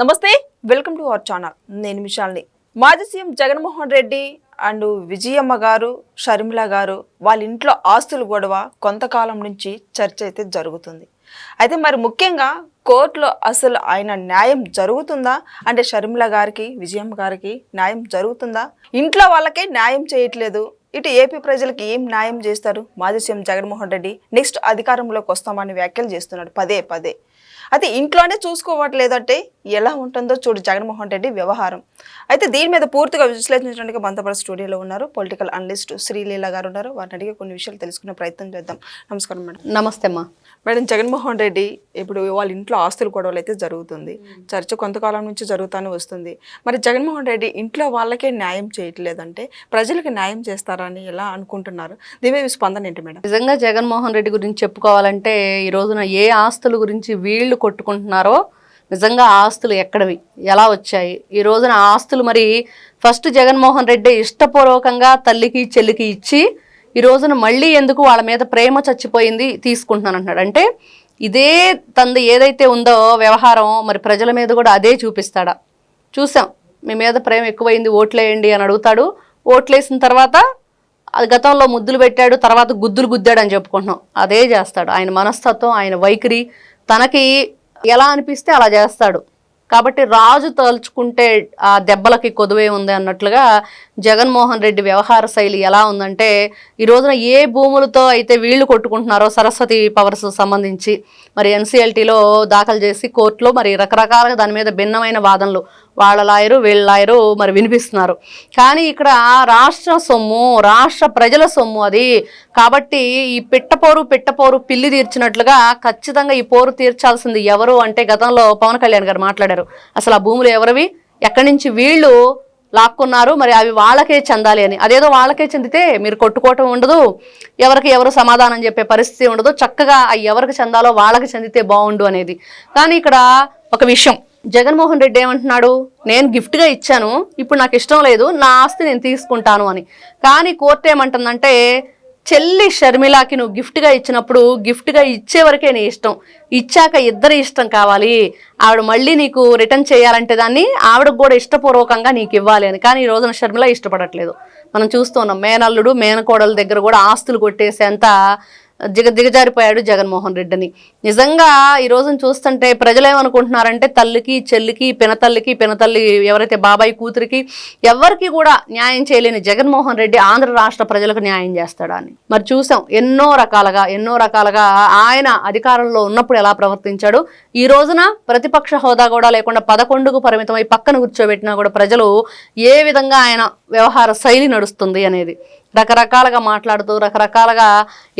నమస్తే welcome to our channel. నేను మిషాల్ని. మాజీ సీఎం జగన్మోహన్ రెడ్డి అండ్ విజయమ్మ గారు షర్మిల గారు వాళ్ళ ఇంట్లో ఆస్తులు గొడవ కొంతకాలం నుంచి చర్చ అయితే జరుగుతుంది. అయితే మరి ముఖ్యంగా కోర్టులో అసలు ఆయన న్యాయం జరుగుతుందా? అంటే షర్మిల గారికి విజయమ్మ గారికి న్యాయం జరుగుతుందా? ఇంట్లో వాళ్ళకే న్యాయం చేయట్లేదు. ఇటు ఏపీ ప్రజలకి ఏం న్యాయం చేస్తారు? మాజీ సీఎం జగన్మోహన్ రెడ్డి నెక్స్ట్ అధికారంలోకి వస్తామని వ్యాఖ్యలు చేస్తున్నాడు. పదే పదే. అయితే ఇంట్లోనే చూసుకోవట్లేదంటే ఎలా ఉంటుందో చూడు జగన్మోహన్ రెడ్డి వ్యవహారం. అయితే దీని మీద పూర్తిగా విశ్లేషించడానికి బంతపడ స్టూడియోలో ఉన్నారు పొలిటికల్ అనలిస్ట్ శ్రీలీల గారు ఉన్నారు. వారిని అడిగి కొన్ని విషయాలు తెలుసుకునే ప్రయత్నం చేద్దాం. నమస్కారం మేడం. నమస్తే అమ్మా. మేడం జగన్మోహన్ రెడ్డి ఇప్పుడు వాళ్ళ ఇంట్లో ఆస్తుల గొడవలు అయితే జరుగుతుంది చర్చ కొంతకాలం నుంచి జరుగుతూనే వస్తుంది. మరి జగన్మోహన్ రెడ్డి ఇంట్లో వాళ్ళకే న్యాయం చేయట్లేదంటే ప్రజలకు న్యాయం చేస్తారని ఎలా అనుకుంటున్నారు? దీని స్పందన ఏంటి మేడం? నిజంగా జగన్మోహన్ రెడ్డి గురించి చెప్పుకోవాలంటే ఈ రోజున ఏ ఆస్తుల గురించి వీళ్ళు కొట్టుకుంటున్నారో నిజంగా ఆస్తులు ఎక్కడవి? ఎలా వచ్చాయి? ఈ రోజున ఆస్తులు మరి ఫస్ట్ జగన్మోహన్ రెడ్డి ఇష్టపూర్వకంగా తల్లికి చెల్లికి ఇచ్చి ఈ రోజున మళ్ళీ ఎందుకు వాళ్ళ మీద ప్రేమ చచ్చిపోయింది తీసుకుంటున్నాను అంటున్నాడు అంటే ఇదే తంది ఏదైతే ఉందో వ్యవహారం మరి ప్రజల మీద కూడా అదే చూపిస్తాడా. చూసాం మీ మీద ప్రేమ ఎక్కువైంది ఓట్లేయండి అని అడుగుతాడు. ఓట్లేసిన తర్వాత అది గతంలో ముద్దులు పెట్టాడు తర్వాత గుద్దులు గుద్దాడు అని చెప్పుకుంటున్నాం. అదే చేస్తాడు. ఆయన మనస్తత్వం ఆయన వైఖరి తనకి ఎలా అనిపిస్తే అలా చేస్తాడు. కాబట్టి రాజు తలుచుకుంటే ఆ దెబ్బలకి కొదువే ఉంది అన్నట్లుగా జగన్మోహన్ రెడ్డి వ్యవహార శైలి ఎలా ఉందంటే ఈ రోజున ఏ భూములతో అయితే వీళ్ళు కొట్టుకుంటున్నారో సరస్వతి పవర్స్ సంబంధించి మరి ఎన్సీఎల్టీలో దాఖలు చేసి కోర్టులో మరి రకరకాలుగా దాని మీద భిన్నమైన వాదనలు వాళ్ళ లాయరు వీళ్ళ లాయరు మరి వినిపిస్తున్నారు. కానీ ఇక్కడ రాష్ట్ర సొమ్ము రాష్ట్ర ప్రజల సొమ్ము అది. కాబట్టి ఈ పిట్టపోరు పిట్టపోరు పిల్లి తీర్చినట్లుగా ఖచ్చితంగా ఈ పోరు తీర్చాల్సింది ఎవరు అంటే గతంలో పవన్ కళ్యాణ్ గారు మాట్లాడారు. అసలు ఆ భూములు ఎవరివి? ఎక్కడి నుంచి వీళ్ళు లాక్కున్నారు. మరి అవి వాళ్ళకే చెందాలి అని. అదేదో వాళ్ళకే చెందితే మీరు కొట్టుకోవటం ఉండదు. ఎవరికి ఎవరు సమాధానం చెప్పే పరిస్థితి ఉండదు. చక్కగా అవి ఎవరికి చెందాలో వాళ్ళకి చెందితే బాగుండు అనేది. కానీ ఇక్కడ ఒక విషయం. జగన్మోహన్ రెడ్డి ఏమంటున్నాడు? నేను గిఫ్ట్గా ఇచ్చాను. ఇప్పుడు నాకు ఇష్టం లేదు. నా ఆస్తి నేను తీసుకుంటాను అని. కానీ కోర్టు ఏమంటుందంటే చెల్లి షర్మిలాకి నువ్వు గిఫ్ట్గా ఇచ్చినప్పుడు గిఫ్ట్గా ఇచ్చే వరకే నీ ఇష్టం. ఇచ్చాక ఇద్దరి ఇష్టం కావాలి. ఆవిడ మళ్ళీ నీకు రిటర్న్ చేయాలంటే దాన్ని ఆవిడకు కూడా ఇష్టపూర్వకంగా నీకు ఇవ్వాలి అని. కానీ ఈ రోజున షర్మిల ఇష్టపడట్లేదు. మనం చూస్తున్నాం మేనల్లుడు మేనకోడల దగ్గర కూడా ఆస్తులు కొట్టేసేంత దిగ దిగజారిపోయాడు జగన్మోహన్ రెడ్డిని. నిజంగా ఈ రోజున చూస్తుంటే ప్రజలు ఏమనుకుంటున్నారంటే తల్లికి చెల్లికి పినతల్లికి పినతల్లి ఎవరైతే బాబాయ్ కూతురికి ఎవరికి కూడా న్యాయం చేయలేని జగన్మోహన్ రెడ్డి ఆంధ్ర రాష్ట్ర ప్రజలకు న్యాయం చేస్తాడా అని. మరి చూసాం ఎన్నో రకాలుగా ఎన్నో రకాలుగా ఆయన అధికారంలో ఉన్నప్పుడు ఎలా ప్రవర్తించాడు. ఈ రోజున ప్రతిపక్ష హోదా కూడా లేకుండా పదకొండుకు పరిమితమై పక్కన కూర్చోబెట్టినా కూడా ప్రజలు ఏ విధంగా ఆయన వ్యవహార శైలి నడుస్తుంది అనేది. రకరకాలుగా మాట్లాడుతూ రకరకాలుగా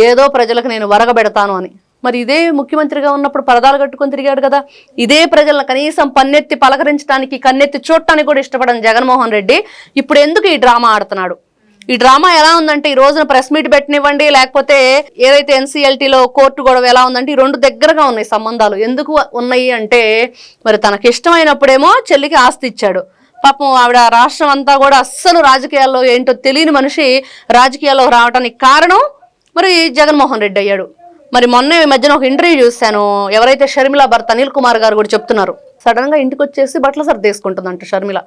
ఏదో ప్రజలకు నేను వరగబెడతాను అని. మరి ఇదే ముఖ్యమంత్రిగా ఉన్నప్పుడు పరదాలు కట్టుకొని తిరిగాడు కదా. ఇదే ప్రజలను కనీసం పన్నెత్తి పలకరించడానికి కన్నెత్తి చూడటానికి కూడా ఇష్టపడని జగన్మోహన్ రెడ్డి ఇప్పుడు ఎందుకు ఈ డ్రామా ఆడుతున్నాడు? ఈ డ్రామా ఎలా ఉందంటే ఈ రోజున ప్రెస్ మీట్ పెట్టనివ్వండి లేకపోతే ఏదైతే ఎన్సీఎల్టీలో కోర్టు గొడవ ఎలా ఉందంటే ఈ రెండు దగ్గరగా ఉన్నాయి సంబంధాలు. ఎందుకు ఉన్నాయి అంటే మరి తనకి ఇష్టమైనప్పుడేమో చెల్లికి ఆస్తి ఇచ్చాడు. పాపం ఆవిడ రాష్ట్రం అంతా కూడా అస్సలు రాజకీయాల్లో ఏంటో తెలియని మనిషి రాజకీయాల్లో రావడానికి కారణం మరి జగన్మోహన్ రెడ్డి అయ్యాడు. మరి మొన్న ఈ మధ్యన ఒక ఇంటర్వ్యూ చూశాను. ఎవరైతే షర్మిల భర్త అనిల్ కుమార్ గారు కూడా చెప్తున్నారు. సడన్గా ఇంటికి వచ్చేసి బట్టలు సర్దేసుకుంటుందంట షర్మిల.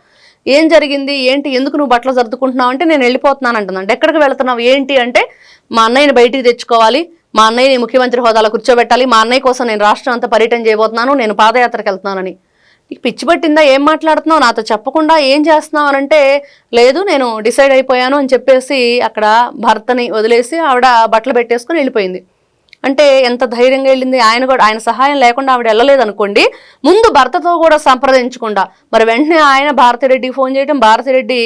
ఏం జరిగింది? ఏంటి? ఎందుకు నువ్వు బట్టలు సర్దుకుంటున్నావు అంటే నేను వెళ్ళిపోతున్నాను అంటుందంట. ఎక్కడికి వెళ్తున్నావు? ఏంటి? అంటే మా అన్నయ్యని బయటికి తెచ్చుకోవాలి. మా అన్నయ్యని ముఖ్యమంత్రి హోదాలో కూర్చోబెట్టాలి. మా అన్నయ్య కోసం నేను రాష్ట్రం అంతా పర్యటన చేయబోతున్నాను. నేను పాదయాత్రకు వెళ్తున్నానని. నీకు పిచ్చి పట్టిందా? ఏం మాట్లాడుతున్నావు? నాతో చెప్పకుండా ఏం చేస్తున్నావు అని అంటే లేదు నేను డిసైడ్ అయిపోయాను అని చెప్పేసి అక్కడ భర్తని వదిలేసి ఆవిడ బట్టలు పెట్టేసుకుని వెళ్ళిపోయింది. అంటే ఎంత ధైర్యంగా వెళ్ళింది? ఆయన కూడా ఆయన సహాయం లేకుండా ఆవిడ వెళ్ళలేదు అనుకోండి ముందు భర్తతో కూడా సంప్రదించకుండా మరి వెంటనే ఆయన భారతిరెడ్డికి ఫోన్ చేయడం భారతిరెడ్డి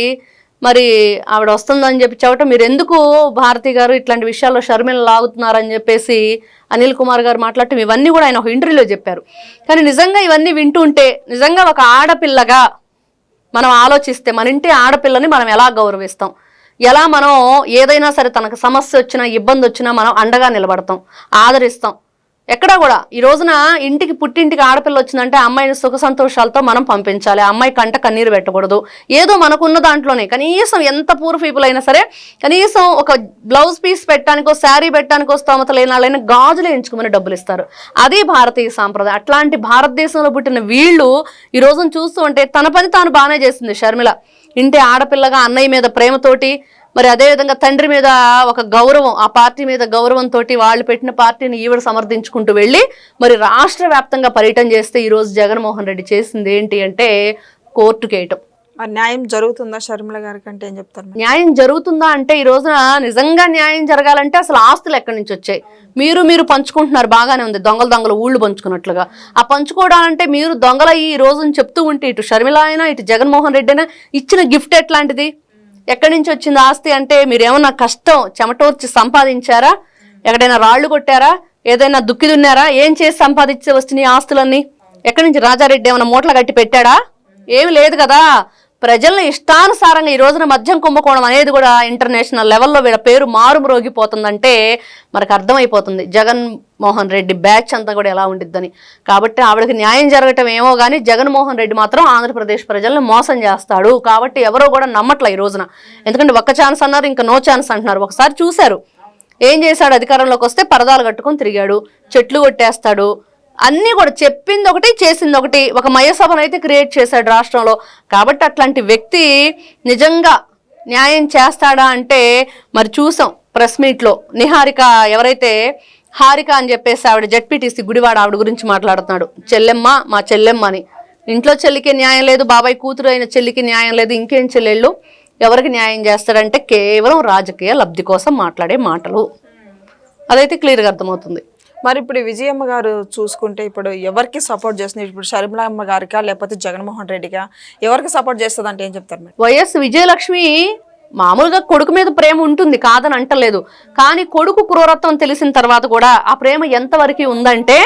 మరి ఆవిడ వస్తుందని చెప్పి చెప్పటం మీరు ఎందుకు భారతి గారు ఇట్లాంటి విషయాల్లో షర్మిల లాగుతున్నారని చెప్పేసి అనిల్ కుమార్ గారు మాట్లాడటం ఇవన్నీ కూడా ఆయన ఒక ఇంటర్వ్యూలో చెప్పారు. కానీ నిజంగా ఇవన్నీ వింటుంటే నిజంగా ఒక ఆడపిల్లగా మనం ఆలోచిస్తే మన ఇంటి ఆడపిల్లని మనం ఎలా గౌరవిస్తాం? ఎలా మనం ఏదైనా సరే తనకు సమస్య వచ్చినా ఇబ్బంది వచ్చినా మనం అండగా నిలబడతాం ఆదరిస్తాం. ఎక్కడా కూడా. ఈ రోజున ఇంటికి పుట్టింటికి ఆడపిల్ల వచ్చిందంటే అమ్మాయిని సుఖ సంతోషాలతో మనం పంపించాలి. ఆ అమ్మాయి కంట కన్నీరు పెట్టకూడదు. ఏదో మనకున్న దాంట్లోనే కనీసం ఎంత పూర్ పీపుల్ అయినా సరే కనీసం ఒక బ్లౌజ్ పీస్ పెట్టడానికో శారీ పెట్టడానికో స్తోమత లేని వాళ్ళైనా గాజులు ఎంచుకుని డబ్బులు ఇస్తారు. అది భారతీయ సాంప్రదాయం. అట్లాంటి భారతదేశంలో పుట్టిన వీళ్ళు ఈ రోజున చూస్తూ ఉంటే తన పని తాను బాగానే చేసింది. షర్మిల. ఇంటి ఆడపిల్లగా అన్నయ్య మీద ప్రేమతోటి మరి అదేవిధంగా తండ్రి మీద ఒక గౌరవం ఆ పార్టీ మీద గౌరవంతో వాళ్ళు పెట్టిన పార్టీని ఈవిడ సమర్థించుకుంటూ వెళ్ళి మరి రాష్ట్ర వ్యాప్తంగా పర్యటన చేస్తే ఈ రోజు జగన్మోహన్ రెడ్డి చేసింది ఏంటి అంటే కోర్టుకి వేయటం న్యాయం జరుగుతుందా షర్మిల గారికి అంటే ఏం చెప్తారు? న్యాయం జరుగుతుందా అంటే ఈ రోజున నిజంగా న్యాయం జరగాలంటే అసలు ఆస్తులు ఎక్కడి నుంచి వచ్చాయి? మీరు మీరు పంచుకుంటున్నారు బాగానే ఉంది. దొంగలు దొంగలు ఊళ్ళు పంచుకున్నట్లుగా. ఆ పంచుకోవడాలంటే మీరు దొంగల ఈ రోజున చెప్తూ ఉంటే ఇటు షర్మిల అయినా ఇటు జగన్మోహన్ రెడ్డి అయినా ఇచ్చిన గిఫ్ట్ ఎట్లాంటిది? ఎక్కడి నుంచి వచ్చింది ఆస్తి అంటే మీరు ఏమన్నా కష్టం చెమటోర్చి సంపాదించారా? ఎక్కడైనా రాళ్ళు కొట్టారా? ఏదైనా దుక్కి దున్నారా? ఏం చేసి సంపాదించి వస్తున్నాయి ఆస్తులన్నీ? ఎక్కడి నుంచి రాజారెడ్డి ఏమైనా మూటలు కట్టి పెట్టాడా? ఏమి లేదు కదా. ప్రజల్ని ఇష్టానుసారంగా ఈ రోజున మద్యం కుంభకోణం అనేది కూడా ఇంటర్నేషనల్ లెవెల్లో వీళ్ళ పేరు మారు మ్రోగిపోతుందంటే మనకు అర్థమైపోతుంది. జగన్మోహన్ రెడ్డి బ్యాచ్ అంతా కూడా ఎలా ఉండిద్దని. కాబట్టి ఆవిడకి న్యాయం జరగటం ఏమో కానీ జగన్మోహన్ రెడ్డి మాత్రం ఆంధ్రప్రదేశ్ ప్రజలను మోసం చేస్తాడు. కాబట్టి ఎవరో కూడా నమ్మట్లే ఈ రోజున. ఎందుకంటే ఒక్క ఛాన్స్ అన్నారు ఇంకా నో ఛాన్స్ అంటున్నారు. ఒకసారి చూశారు. ఏం చేశాడు? అధికారంలోకి వస్తే పరదాలు కట్టుకొని తిరిగాడు. చెట్లు కొట్టేస్తాడు. అన్నీ కూడా చెప్పింది ఒకటి చేసింది ఒకటి ఒక మయసభను అయితే క్రియేట్ చేశాడు రాష్ట్రంలో. కాబట్టి అట్లాంటి వ్యక్తి నిజంగా న్యాయం చేస్తాడా అంటే మరి చూసాం ప్రెస్ మీట్లో. నిహారిక ఎవరైతే హారిక అని చెప్పేసి ఆవిడ జడ్పీటీసీ గుడివాడ ఆవిడ గురించి మాట్లాడుతున్నాడు. చెల్లెమ్మ మా చెల్లెమ్మ అని. ఇంట్లో చెల్లికి న్యాయం లేదు బాబాయ్ కూతురు అయిన చెల్లికి న్యాయం లేదు ఇంకేం చెల్లెళ్ళు? ఎవరికి న్యాయం చేస్తాడంటే కేవలం రాజకీయ లబ్ధి కోసం మాట్లాడే మాటలు. అదైతే క్లియర్గా అర్థమవుతుంది. మరి ఇప్పుడు విజయమ్మ గారు చూసుకుంటే ఇప్పుడు ఎవరికి సపోర్ట్ చేస్తుంది? ఇప్పుడు షర్మిలమ్మ గారికా? లేకపోతే జగన్మోహన్ రెడ్డిగా ఎవరికి సపోర్ట్ చేస్తుంది అంటే ఏం చెప్తారు మీరు? వైఎస్ విజయలక్ష్మి మామూలుగా కొడుకు మీద ప్రేమ ఉంటుంది కాదని అంటలేదు. కానీ కొడుకు క్రూరత్వం తెలిసిన తర్వాత కూడా ఆ ప్రేమ ఎంతవరకు ఉందంటే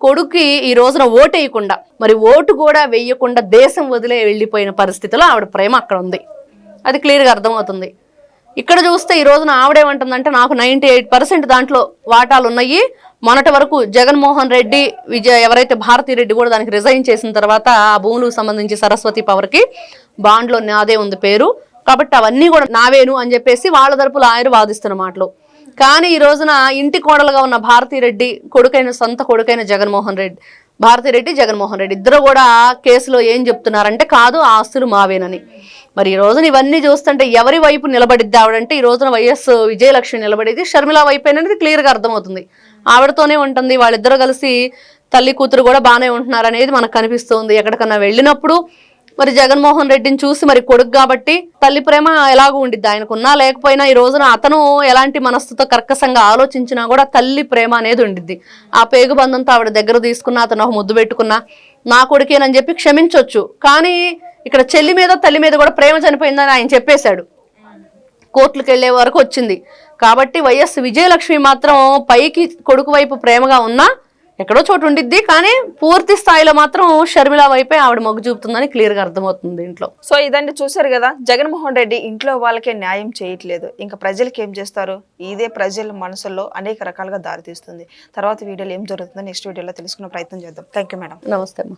కొడుక్కి ఈ రోజున ఓటు వేయకుండా మరి ఓటు కూడా వేయకుండా దేశం వదిలే వెళ్ళిపోయిన పరిస్థితిలో ఆవిడ ప్రేమ అక్కడ ఉంది. అది క్లియర్గా అర్థమవుతుంది. ఇక్కడ చూస్తే ఈ రోజున ఆవిడేమంటుందంటే నాకు నైంటీ ఎయిట్ పర్సెంట్ దాంట్లో వాటాలు ఉన్నాయి మొన్నటి వరకు జగన్మోహన్ రెడ్డి విజయ ఎవరైతే భారతీ రెడ్డి కూడా దానికి రిజైన్ చేసిన తర్వాత ఆ భూములకు సంబంధించి సరస్వతి పవర్కి బాండ్లో నాదే ఉంది పేరు. కాబట్టి అవన్నీ కూడా నావేను అని చెప్పేసి వాళ్ళ తరపులు ఆయన వాదిస్తున్న మాటలు. కానీ ఈ రోజున ఇంటి కోడలుగా ఉన్న భారతీ రెడ్డి కొడుకైన సొంత కొడుకైన జగన్మోహన్ రెడ్డి భారతిరెడ్డి జగన్మోహన్ రెడ్డి. ఇద్దరు కూడా కేసులో ఏం చెప్తున్నారంటే కాదు ఆస్తులు మావేనని. మరి ఈ రోజున ఇవన్నీ చూస్తుంటే ఎవరి వైపు నిలబడిద్ది ఆవిడంటే ఈ రోజున వైఎస్ విజయలక్ష్మి నిలబడేది షర్మిల వైపు అనేది క్లియర్గా అర్థమవుతుంది. ఆవిడతోనే ఉంటుంది వాళ్ళిద్దరూ కలిసి తల్లి కూతురు కూడా బాగానే ఉంటున్నారు అనేది మనకు కనిపిస్తుంది. ఎక్కడికన్నా వెళ్ళినప్పుడు మరి జగన్మోహన్ రెడ్డిని చూసి మరి కొడుకు కాబట్టి తల్లి ప్రేమ ఎలాగూ ఉండిద్ది ఆయనకున్నా లేకపోయినా ఈ రోజున అతను ఎలాంటి మనస్సుతో కర్కశంగా ఆలోచించినా కూడా తల్లి ప్రేమ అనేది ఉండిద్ది. ఆ పేగు బంధంతో ఆవిడ దగ్గర తీసుకున్న అతను ఒక ముద్దు పెట్టుకున్నా నా కొడుకేనని చెప్పి క్షమించవచ్చు కానీ ఇక్కడ చెల్లి మీద తల్లి మీద కూడా ప్రేమ చనిపోయిందని ఆయన చెప్పేశాడు. కోర్టులకు వెళ్ళే వరకు వచ్చింది. కాబట్టి వైఎస్ విజయలక్ష్మి మాత్రం పైకి కొడుకు వైపు ప్రేమగా ఉన్నా ఎక్కడో చోటు ఉండిద్ది కానీ పూర్తి స్థాయిలో మాత్రం షర్మిల వైపే ఆవిడ మొగ్గు చూపుతుందని క్లియర్గా అర్థమవుతుంది దీంట్లో సో ఇదండి చూసారు కదా జగన్మోహన్ రెడ్డి ఇంట్లో వాళ్ళకే న్యాయం చేయట్లేదు. ఇంకా ప్రజలకి ఏం చేస్తారు? ఇదే ప్రజల మనసుల్లో అనేక రకాలుగా దారితీస్తుంది తర్వాత వీడియోలో ఏం జరుగుతుందో నెక్స్ట్ వీడియోలో తెలుసుకునే ప్రయత్నం చేద్దాం. థ్యాంక్ యూ మేడం నమస్తే